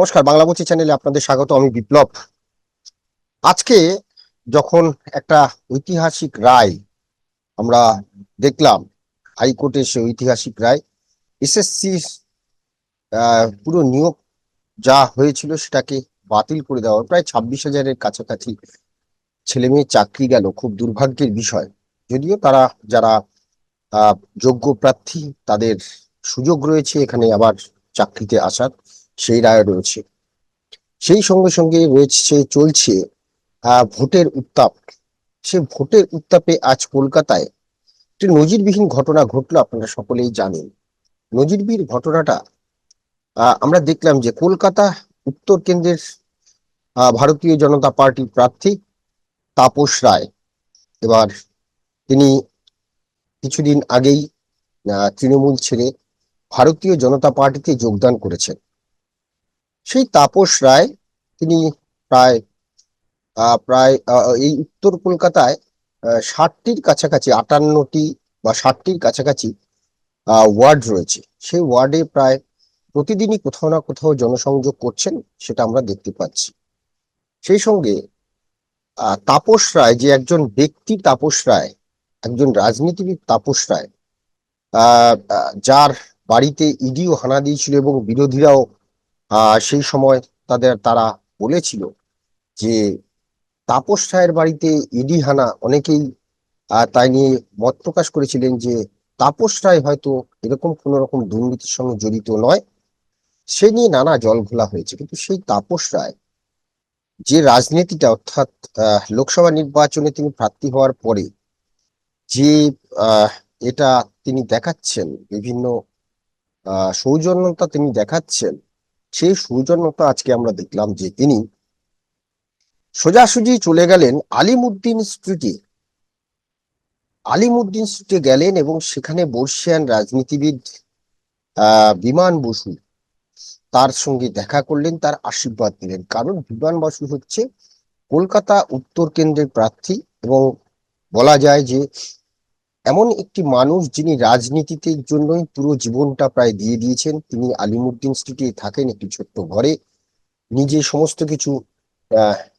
নমস্কার, বাংলা বলছি চ্যানেলে আপনাদের স্বাগত, আমি বিপ্লব। আজকে যখন একটা ঐতিহাসিক রায় আমরা দেখলাম, হাইকোর্টের সে ঐতিহাসিক রায়, এসএসসি পুরো নিয়োগ যা হয়েছিল সেটাকে বাতিল করে দেওয়ার প্রায় ছাব্বিশ হাজারের কাছাকাছি ছেলে মেয়ে চাকরি গেল, খুব দুর্ভাগ্যের বিষয়। যদিও তারা, যারা যোগ্য প্রার্থী, তাদের সুযোগ রয়েছে এখানে আবার চাকরিতে আসার। সেই রায় রয়েছে। সেই সঙ্গে সঙ্গে রয়েছে, চলছে ভোটের উত্তাপ। সে ভোটের উত্তাপে আজ কলকাতায় একটি নজিরবিহীন ঘটনা ঘটলো, আপনারা সকলেই জানেন। নজিরবিহীন ঘটনাটা আমরা দেখলাম যে কলকাতা উত্তর কেন্দ্রের ভারতীয় জনতা পার্টির প্রার্থী তাপস রায়। এবার তিনি কিছুদিন আগেই তৃণমূল ছেড়ে ভারতীয় জনতা পার্টিতে যোগদান করেছেন। সেই তাপস রায়, তিনি প্রায় প্রায় এই উত্তর কলকাতায় ষাটটির কাছাকাছি, আটান্নটি বা ষাটটির কাছাকাছি ওয়ার্ড রয়েছে। সেই ওয়ার্ডে প্রায় প্রতিদিনই কোথাও না কোথাও জনসংযোগ করছেন, সেটা আমরা দেখতে পাচ্ছি। সেই সঙ্গে তাপস রায়, যে একজন ব্যক্তি তাপস রায়, একজন রাজনীতিবিদ তাপস রায় যার বাড়িতে ইডিও হানা দিয়েছিল এবং বিরোধীরাও সেই সময় তাদের, তারা বলেছিল যে তাপস রায়ের বাড়িতে ইডি হানা অনেকেই তাই নিয়ে মত প্রকাশ করেছিলেন যে তাপস রায় হয়তো এরকম কোন রকম দুর্নীতির সঙ্গে জড়িত নয়। সে নিয়ে নানা জল ঘোলা হয়েছে। কিন্তু সেই তাপস রায় যে রাজনীতিটা, অর্থাৎ লোকসভা নির্বাচনে তিনি প্রার্থী হওয়ার পরে যে এটা তিনি দেখাচ্ছেন, বিভিন্ন সৌজন্যতা তিনি দেখাচ্ছেন সেই সৌজন্যতা আজকে আমরা দেখলাম যে তিনি সোজাসুজি চলে গেলেন আলিমুদ্দিন স্ট্রিটে। আলিমুদ্দিন স্ট্রিটে গেলেন এবং সেখানে বর্ষিয়ান রাজনীতিবিদ বিমান বসু তার সঙ্গে দেখা করলেন, তার আশীর্বাদ দিলেন কারণ বিমান বসু হচ্ছে কলকাতা উত্তর কেন্দ্রের প্রার্থী এবং বলা যায় যে এমন একটি মানুষ যিনি রাজনীতিতে জন্যই পুরো জীবনটা প্রায় দিয়ে দিয়েছেন। তিনি আলিমুদ্দিন স্ট্রিটে থাকেন একটি ছোট্ট ঘরে। নিজে সমস্ত কিছু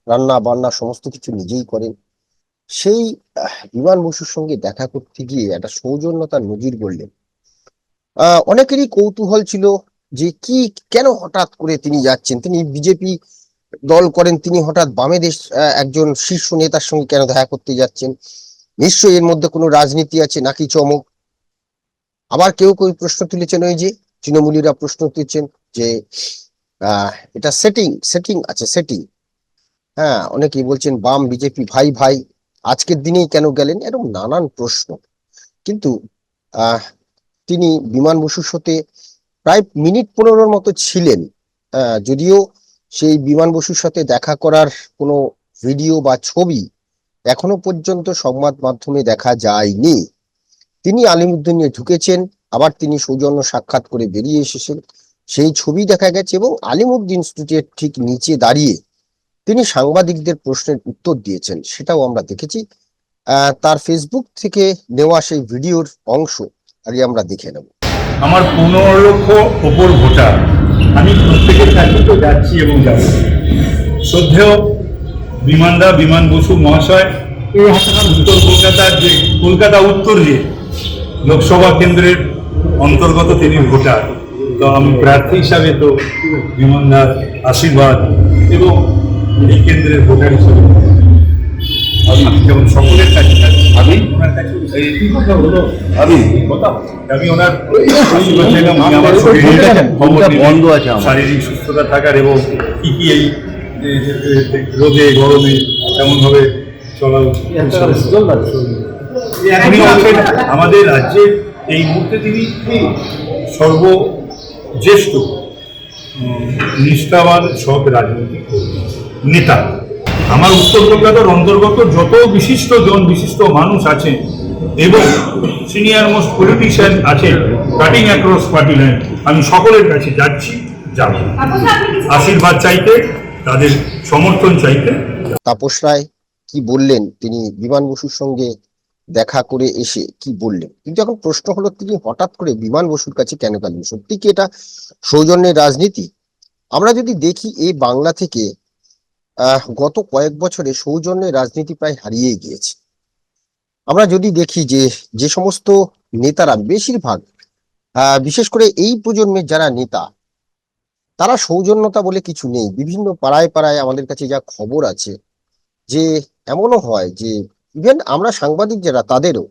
রান্না বান্না সমস্ত কিছু নিজেই করেন। সেই বিমান বসুর সঙ্গে দেখা করতে গিয়ে একটা সৌজন্যতার নজির বললেন আহ অনেকেরই কৌতূহল ছিল যে কি কেন হঠাৎ করে তিনি যাচ্ছেন? তিনি বিজেপি দল করেন তিনি হঠাৎ বামে দেশ আহ, একজন শীর্ষ নেতার সঙ্গে কেন দেখা করতে যাচ্ছেন? নিশ্চয়ই এর মধ্যে কোনো রাজনীতি আছে, নাকি চমক? আবার কেউ কেউ প্রশ্ন তুলেছেন ওই যে, তৃণমূলীরা প্রশ্ন তুলছেন যে এটা সেটিং সেটিং আছে সেটিং হ্যাঁ অনেকেই বলছেন, বাম, বিজেপি, ভাই ভাই, আজকের দিনেই কেন গেলেন? এরকম নানান প্রশ্ন। কিন্তু তিনি বিমান বসুর সাথে প্রায় মিনিট পনেরোর মতো ছিলেন। যদিও সেই বিমান বসুর সাথে দেখা করার কোনো ভিডিও বা ছবি এখনও পর্যন্ত সংবাদ মাধ্যমে দেখা যায়নি। তিনি আলিমুদ্দিনে ঢুকেছেন, আবার তিনি সৌজন্য সাক্ষাৎ করে বেরিয়ে এসেছেন। সেই ছবি দেখা গেছে এবং আলিমুদ্দিন স্ট্রিটের ঠিক নিচে দাঁড়িয়ে তিনি সাংবাদিকদের প্রশ্নের উত্তর দিয়েছেন, সেটাও আমরা দেখেছি। তার ফেসবুক থেকে নেওয়া সেই ভিডিওর অংশ আগে আমরা দেখে নেব। আমার পনেরো লক্ষ ওপর ভোটার। আমি প্রত্যেকের কাছে তো যাচ্ছি এবং যাব। শ্রদ্ধেয় বিমানদা বিমান বসু মহাশয় উত্তর কলকাতার যে কলকাতা উত্তর যে লোকসভা কেন্দ্রের অন্তর্গত তিনি ভোটার। তো আমি প্রার্থী হিসাবে তো বিমানদার আশীর্বাদ এবং এই কেন্দ্রের ভোটার হিসেবে আমি যেমন সকলের কাছে যাচ্ছি, আমি ওনার কাছে এই কথা হলো আমি কথা? আমি ওনার আমার শরীরের বন্ধ আছে শারীরিক সুস্থতা থাকার এবং কি কি এই রোদে গরমে কেমন ভাবে চলা উচিত আমাদের রাজ্যে এই মুহূর্তে তিনি সর্বজ্যেষ্ঠ নিষ্ঠাবান সৎ রাজনৈতিক নেতা। আমার উত্তর কলকাতার অন্তর্গত যত বিশিষ্ট জন বিশিষ্ট মানুষ আছেন এবং সিনিয়র মোস্ট পলিটিশিয়ান আছেন কাটিং অ্যাক্রস পার্টি লাইন আমি সকলের কাছে যাচ্ছি যাব। আশীর্বাদ চাইতে তাদের সমর্থন চাইতে তাপস রায় কি বললেন? তিনি বিমান বসুর সঙ্গে দেখা করে এসে কি বললেন? কিন্তু এখন প্রশ্ন হলো, তিনি হঠাৎ করে বিমান বসুর কাছে কেন গেলেন? সত্যি কি এটা সৌজন্যের রাজনীতি? আমরা যদি দেখি এই বাংলা থেকে গত কয়েক বছরে সৌজন্যের রাজনীতি প্রায় হারিয়ে গিয়েছে। আমরা যদি দেখি যে যে সমস্ত নেতারা, বেশিরভাগ বিশেষ করে এই প্রজন্মের যারা নেতা তারা সৌজন্যতা বলে কিছু নেই। বিভিন্ন পাড়ায় পাড়ায় আমাদের কাছে যা খবর আছে যে এমনও হয় যে ইভেন আমরা সাংবাদিক যারা, তাদেরও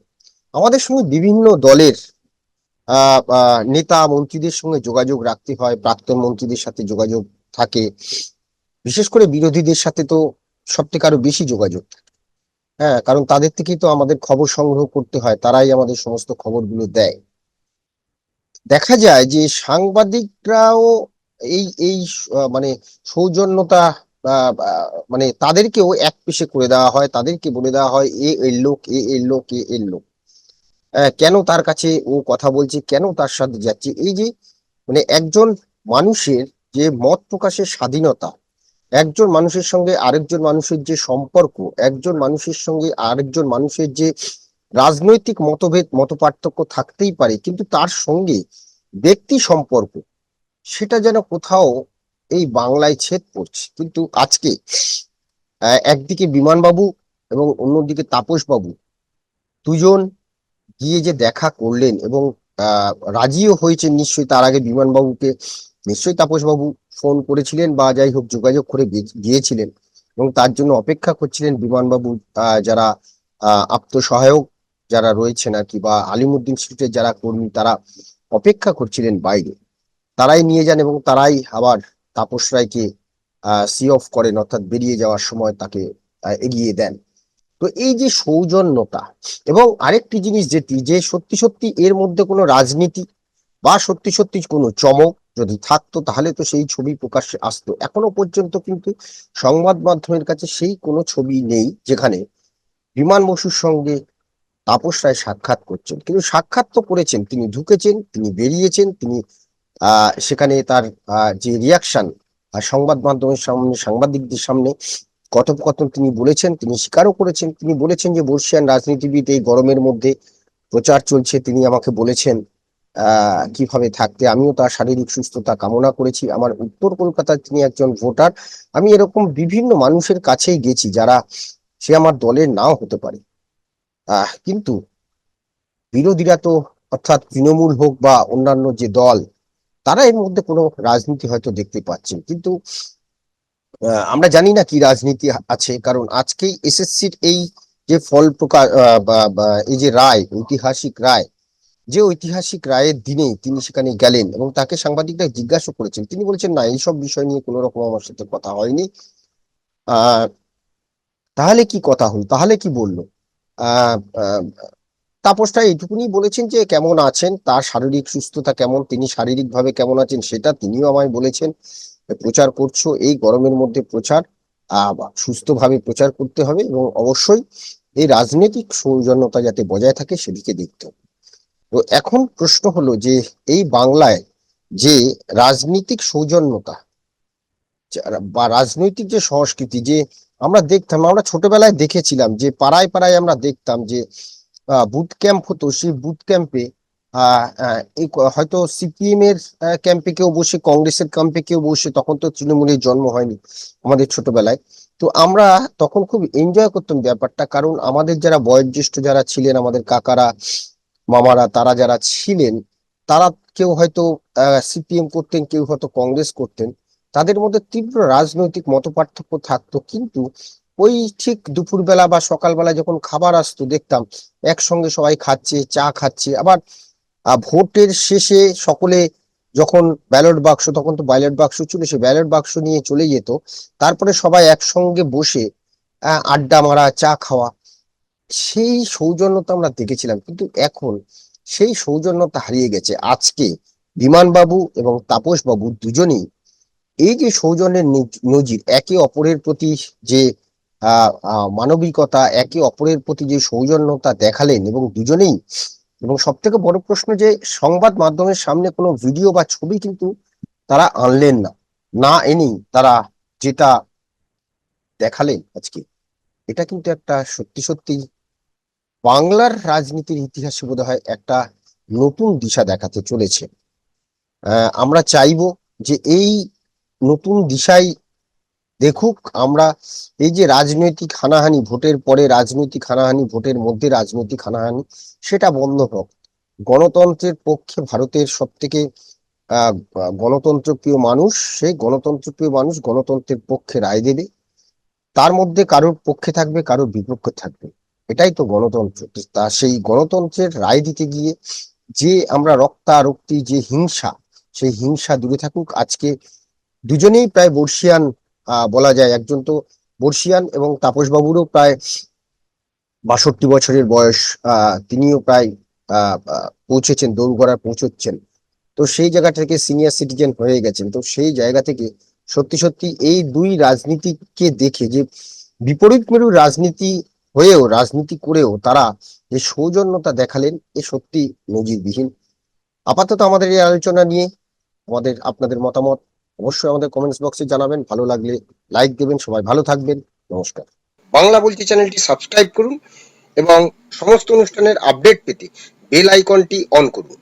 আমাদের সঙ্গে বিভিন্ন দলের নেতা, মন্ত্রীদের সঙ্গে যোগাযোগ রাখতে হয়, প্রাক্তন মন্ত্রীদের সাথে যোগাযোগ থাকে। বিশেষ করে বিরোধীদের সাথে তো সব থেকে আরও বেশি যোগাযোগ হ্যাঁ কারণ তাদের থেকেই তো আমাদের খবর সংগ্রহ করতে হয়, তারাই আমাদের সমস্ত খবরগুলো দেয়। দেখা যায় যে সাংবাদিকরাও এই এই মানে সৌজন্যতা মানে তাদেরকেও এক পেশে করে দেওয়া হয়, তাদেরকে বলে দেওয়া হয়, এ এর লোক, এ এর লোক, এ এর লোক। কেন তার কাছে ও কথা বলছে, কেন তার সাথে যাচ্ছে? এই যে মানে একজন মানুষের যে মত প্রকাশের স্বাধীনতা, একজন মানুষের সঙ্গে আরেকজন মানুষের যে সম্পর্ক, একজন মানুষের সঙ্গে আরেকজন মানুষের যে রাজনৈতিক মতভেদ, মতপার্থক্য থাকতেই পারে, কিন্তু তার সঙ্গে ব্যক্তি সম্পর্ক সেটা যেন কোথাও এই বাংলায় ছেদ পড়ছে। কিন্তু আজকে একদিকে বিমানবাবু এবং অন্যদিকে তাপসবাবু দুজন গিয়ে যে দেখা করলেন এবং রাজিও হয়েছেন নিশ্চয়ই তার আগে বিমানবাবুকে। নিশ্চয়ই তাপসবাবু ফোন করেছিলেন বা যাই হোক যোগাযোগ করে গিয়েছিলেন এবং তার জন্য অপেক্ষা করছিলেন বিমানবাবু যারা আত্মসহায়ক যারা রয়েছেন আর কি বা আলিমুদ্দিন স্ট্রিটের যারা কর্মী তারা অপেক্ষা করছিলেন বাইরে। তারাই নিয়ে যান এবং তারাই আবার তাপস রায়কে সি অফ করেন অর্থাৎ বেরিয়ে যাওয়ার সময় তাকে এগিয়ে দেন। তো এই যে সৌজন্যতা এবং আরেকটি জিনিস যেটি, যে সত্যি সত্যি এর মধ্যে কোনো রাজনীতি বা সত্যি সত্যি কোনো চমক যদি থাকতো, তাহলে তো সেই ছবি প্রকাশ্যে আসতো। এখনও পর্যন্ত কিন্তু সংবাদ মাধ্যমের কাছে সেই কোনো ছবি নেই যেখানে বিমান বসুর সঙ্গে তাপস রায় সাক্ষাৎ করছেন। কিন্তু সাক্ষাৎ তো করেছেন, তিনি ঢুকেছেন, তিনি বেরিয়েছেন, তিনি সেখানে তার যে রিয়াকশন সংবাদ মাধ্যমের সামনে, সাংবাদিকদের সামনে কথোপকথন তিনি বলেছেন, তিনি স্বীকারও করেছেন। তিনি বলেছেন যে বর্ষিয়ান রাজনীতিবিদ এই গরমের মধ্যে প্রচার চলছে। তিনি আমাকে বলেছেন কীভাবে থাকতে। আমিও তার শারীরিক সুস্থতা কামনা করেছি। আমার উত্তর কলকাতায় তিনি একজন ভোটার। আমি এরকম বিভিন্ন মানুষের কাছেই গেছি যারা সে আমার দলের নাও হতে পারে। কিন্তু বিরোধীরা তো অর্থাৎ তৃণমূল হোক বা অন্যান্য যে দল তারা এর মধ্যে কোনো রাজনীতি হয়তো দেখতে পাচ্ছেন। কিন্তু আমরা জানি না কি রাজনীতি আছে, কারণ আজকেই এসএসসির এই যে ফল প্রকাশ এই যে রায়, ঐতিহাসিক রায়, যে ঐতিহাসিক রায়ের দিনে তিনি সেখানে গেলেন এবং তাকে সাংবাদিকরা জিজ্ঞাসা করেছেন। তিনি বলেছেন, না, এইসব বিষয় নিয়ে কোনো রকম আমার সাথে কথা হয়নি। তাহলে কি কথা হল? তাহলে কি বলল? তাপসটা এইটুকুনি বলেছেন যে কেমন আছেন, তার শারীরিক সুস্থতা কেমন, তিনি শারীরিকভাবে কেমন আছেন সেটা তিনিও আমায় বলেছেন। প্রচার করছ, এই গরমের মধ্যে প্রচার সুস্থভাবে প্রচার করতে হবে এবং অবশ্যই এই রাজনৈতিক সৌজন্যতা যাতে বজায় থাকে সেদিকে দেখতে তো এখন প্রশ্ন হলো যে এই বাংলায় যে রাজনৈতিক সৌজন্যতা বা রাজনৈতিক যে সংস্কৃতি, যে আমরা দেখতাম, আমরা ছোটবেলায় দেখেছিলাম যে পাড়ায় পাড়ায় আমরা দেখতাম যে বুট ক্যাম্প হতো, সেই বুথ ক্যাম্পে হয়তো সিপিএম এর ক্যাম্পে কেউ বসে, কংগ্রেসের ক্যাম্পে কেউ বসে, তখন তো তৃণমূলের জন্ম হয়নি আমাদের ছোটবেলায়। তো আমরা তখন খুব এনজয় করতাম ব্যাপারটা, কারণ আমাদের যারা বয়োজ্যেষ্ঠ যারা ছিলেন, আমাদের কাকারা, মামারা, তারা যারা ছিলেন, তারা কেউ হয়তো সিপিএম করতেন, কেউ হয়তো কংগ্রেস করতেন, তাদের মধ্যে তীব্র রাজনৈতিক মতপার্থক্য থাকতো। কিন্তু ওই ঠিক দুপুরবেলা বা সকালবেলা যখন খাবার আসতো, দেখতাম একসঙ্গে সবাই খাচ্ছে, চা খাচ্ছে। আবার ভোটের শেষে সকলে যখন ব্যালট বাক্স, তখন তো ব্যালট বাক্স ছিল, সে ব্যালট বাক্স নিয়ে চলে যেত। তারপরে সবাই একসঙ্গে বসে আড্ডা মারা, চা খাওয়া। সেই সৌজন্যতা আমরা দেখেছিলাম। কিন্তু এখন সেই সৌজন্যতা হারিয়ে গেছে। আজকে বিমানবাবু এবং তাপস বাবু দুজনেই এই যে সৌজন্যের নজির, একে অপরের প্রতি যে মানবিকতা একে অপরের প্রতি যে সৌজন্যতা দেখালেন এবং দুজনেই, এবং সব থেকে বড় প্রশ্ন যে সংবাদ মাধ্যমের সামনে কোনো ভিডিও বা ছবি কিন্তু তারা আনলেন না। না এনেই তারা যেটা দেখালেন আজকে, এটা কিন্তু একটা সত্যি সত্যি বাংলার রাজনীতির ইতিহাসে বোধ হয় একটা নতুন দিশা দেখাতে চলেছে। আমরা চাইব যে এই নতুন দিশায় দেখুক, আমরা এই যে রাজনৈতিক হানাহানি, ভোটের পরে রাজনৈতিক হানাহানি, ভোটের মধ্যে রাজনৈতিক হানাহানি, সেটা বন্ধ হোক। গণতন্ত্রের পক্ষে ভারতের সব থেকে গণতন্ত্রপ্রিয় মানুষ সেই গণতন্ত্রপ্রিয় মানুষ গণতন্ত্রের পক্ষে রায় দেবে। তার মধ্যে কারোর পক্ষে থাকবে, কারোর বিপক্ষে থাকবে। এটাই তো গণতন্ত্র। তা, সেই গণতন্ত্রের রায় দিতে গিয়ে যে আমরা রক্তারক্তি, যে হিংসা, সেই হিংসা দূরে থাকুক। আজকে দুজনেই প্রায় বর্ষিয়ান বলা যায়। একজন তো বর্ষিয়ান এবং তাপসবাবুরও প্রায় বাষট্টি বছরের বয়স তিনিও প্রায় পৌঁছেছেন দৌড়গড়ায় পৌঁছচ্ছেন। তো সেই জায়গা থেকে সিনিয়র সিটিজেন হয়ে গেছেন। তো সেই জায়গা থেকে সত্যি সত্যি এই দুই রাজনীতিকে দেখে যে বিপরীত মেরু রাজনীতি হয়েও, রাজনীতি করেও তারা যে সৌজন্যতা দেখালেন, এ সত্যি নজিরবিহীন। আপাতত আমাদের এই আলোচনা নিয়ে আমাদের, আপনাদের মতামত? অবশ্যই আমাদের কমেন্টস বক্সে জানাবেন। ভালো লাগলে লাইক দেবেন। সবাই ভালো থাকবেন। নমস্কার। বাংলা বলছি চ্যানেলটি সাবস্ক্রাইব করুন এবং সমস্ত অনুষ্ঠানের আপডেট পেতে বেল আইকনটি অন করুন।